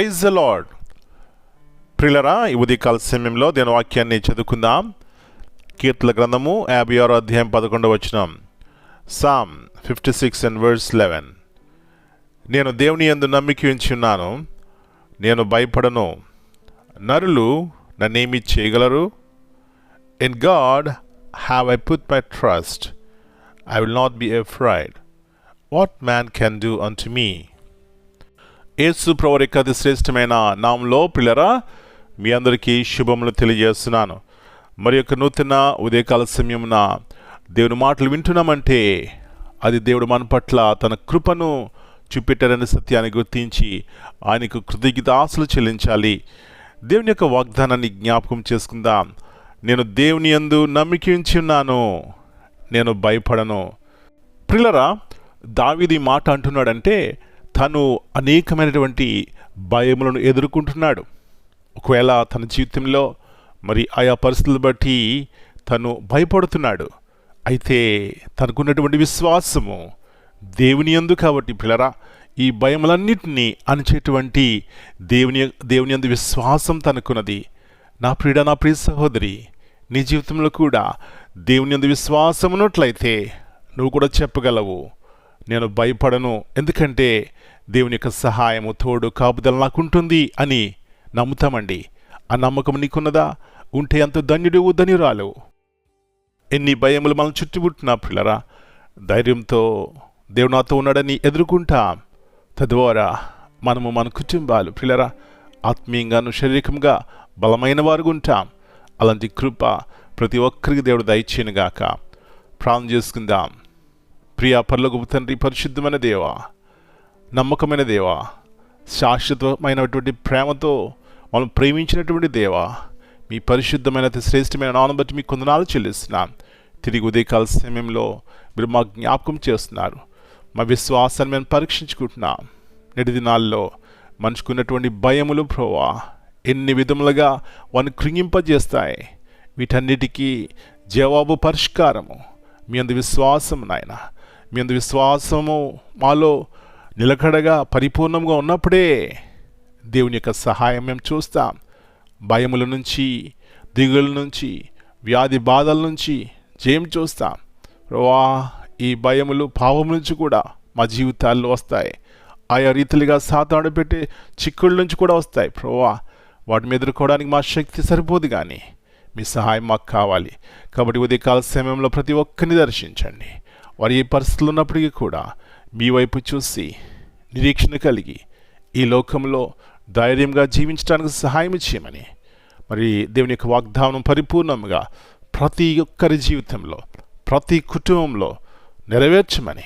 Praise the lord ప్రిలరా ఈ ఉదయకాల సమయంలో దీని వాక్యాన్ని చదువుకుందాం. కీర్తల గ్రంథము యాభై ఆరో అధ్యాయం పదకొండు వచ్చినాం Psalm fifty six and words eleven నేను దేవుని యందు నమ్మిక ఉన్నాను. నేను భయపడను. నరులు నన్నేమి చేయగలరు? In God have I put my trust I will not be afraid what man can do unto me Yesu Pravar యొక్క అతి శ్రేష్టమైన నామంలో పిల్లరా మీ అందరికీ శుభములు తెలియజేస్తున్నాను. మరి యొక్క నూతన ఉదయకాల సమయమున దేవుని మాటలు వింటున్నామంటే అది దేవుడు మన పట్ల తన కృపను చూపెట్టారని సత్యాన్ని గుర్తించి ఆయనకు కృతజ్ఞతాసులు చెల్లించాలి. దేవుని యొక్క వాగ్దానాన్ని జ్ఞాపకం చేసుకుందాం. నేను దేవుని యందు నమ్మికించి ఉన్నాను. నేను భయపడను. ప్రిలరా దావిది మాట అంటున్నాడంటే తను అనేకమైనటువంటి భయములను ఎదుర్కొంటున్నాడు. ఒకవేళ తన జీవితంలో మరి ఆయా పరిస్థితులు బట్టి తను భయపడుతున్నాడు. అయితే తనకున్నటువంటి విశ్వాసము దేవుని యందు కాబట్టి పిల్లరా ఈ భయములన్నింటినీ అణచేటువంటి దేవుని దేవుని యందు విశ్వాసం తనకున్నది. నా ప్రియుడ నా ప్రియ సహోదరి నీ జీవితంలో కూడా దేవుని ఎందు విశ్వాసం ఉన్నట్లయితే నువ్వు కూడా చెప్పగలవు. నేను భయపడను. ఎందుకంటే దేవుని యొక్క సహాయము తోడు కాపుదల నాకుంటుంది అని నమ్ముతామండి. ఆ నమ్మకం నీకున్నదా? ఉంటే అంత ధన్యుడు ధన్యురాలు. ఎన్ని భయములు మనం చుట్టుముట్టినా పిల్లరా ధైర్యంతో దేవుడు నాతో ఉన్నాడని ఎదుర్కొంటాం. తద్వారా మనము మన కుటుంబాలు పిల్లరా ఆత్మీయంగాను శారీరకంగా బలమైన వారుగా ఉంటాం. అలాంటి కృప ప్రతి ఒక్కరికి దేవుడు దయచేయనుగాక ప్రాణం చేసుకుందాం. ప్రియా పర్లోక తండ్రి పరిశుద్ధమైన దేవా నమ్మకమైన దేవా శాశ్వతమైనటువంటి ప్రేమతో మనం ప్రేమించినటువంటి దేవా మీ పరిశుద్ధమైన శ్రేష్టమైన నాన్న బట్టి మీ కొందనాలు చెల్లిస్తున్నాం. తిరిగి ఉదయకాల సమయంలో మీరు మా జ్ఞాపకం చేస్తున్నారు. మా విశ్వాసాన్ని మేము పరీక్షించుకుంటున్నాం. నేటి దినాల్లో మనుషుకున్నటువంటి భయములు ప్రోవా ఎన్ని విధములుగా వారిని కృంగింపజేస్తాయి. వీటన్నిటికీ జవాబు పరిష్కారము. మీ అందు విశ్వాసం నాయన. మీ అందు విశ్వాసము మాలో నిలకడగా పరిపూర్ణంగా ఉన్నప్పుడే దేవుని యొక్క సహాయం మేము చూస్తాం. భయముల నుంచి దిగుల నుంచి వ్యాధి బాధల నుంచి జయం చూస్తాం. వా ఈ భయములు పాపం నుంచి కూడా మా జీవితాల్లో వస్తాయి. ఆయా రీతిలుగా సాతాడు పెట్టే చిక్కుళ్ళ నుంచి కూడా వస్తాయి. ప్రభా వాటిని ఎదుర్కోవడానికి మా శక్తి సరిపోదు కానీ మీ సహాయం మాకు కావాలి. కాబట్టి ఉదయకాల సమయంలో ప్రతి ఒక్కరిని దర్శించండి. వారు ఏ పరిస్థితులు ఉన్నప్పటికీ కూడా మీ వైపు చూసి నిరీక్షణ కలిగి ఈ లోకంలో ధైర్యంగా జీవించడానికి సహాయం చేయమని మరి దేవుని యొక్క వాగ్దానం పరిపూర్ణంగా ప్రతి ఒక్కరి జీవితంలో ప్రతి కుటుంబంలో నెరవేర్చమని.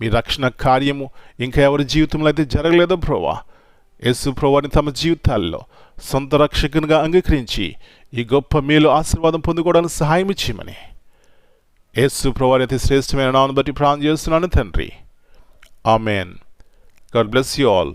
మీ రక్షణ కార్యము ఇంకా ఎవరి జీవితంలో అయితే జరగలేదో ప్రోవా యేసు ప్రోవాని తమ జీవితాల్లో సొంత రక్షకునిగా అంగీకరించి ఈ గొప్ప మేలు ఆశీర్వాదం పొందుకోవడానికి సహాయం చేయమని. యేసు ప్రోవాని అతి శ్రేష్టమైన నాను బట్టి ప్రాణం చేస్తున్నాను తండ్రి. Amen. God bless you all.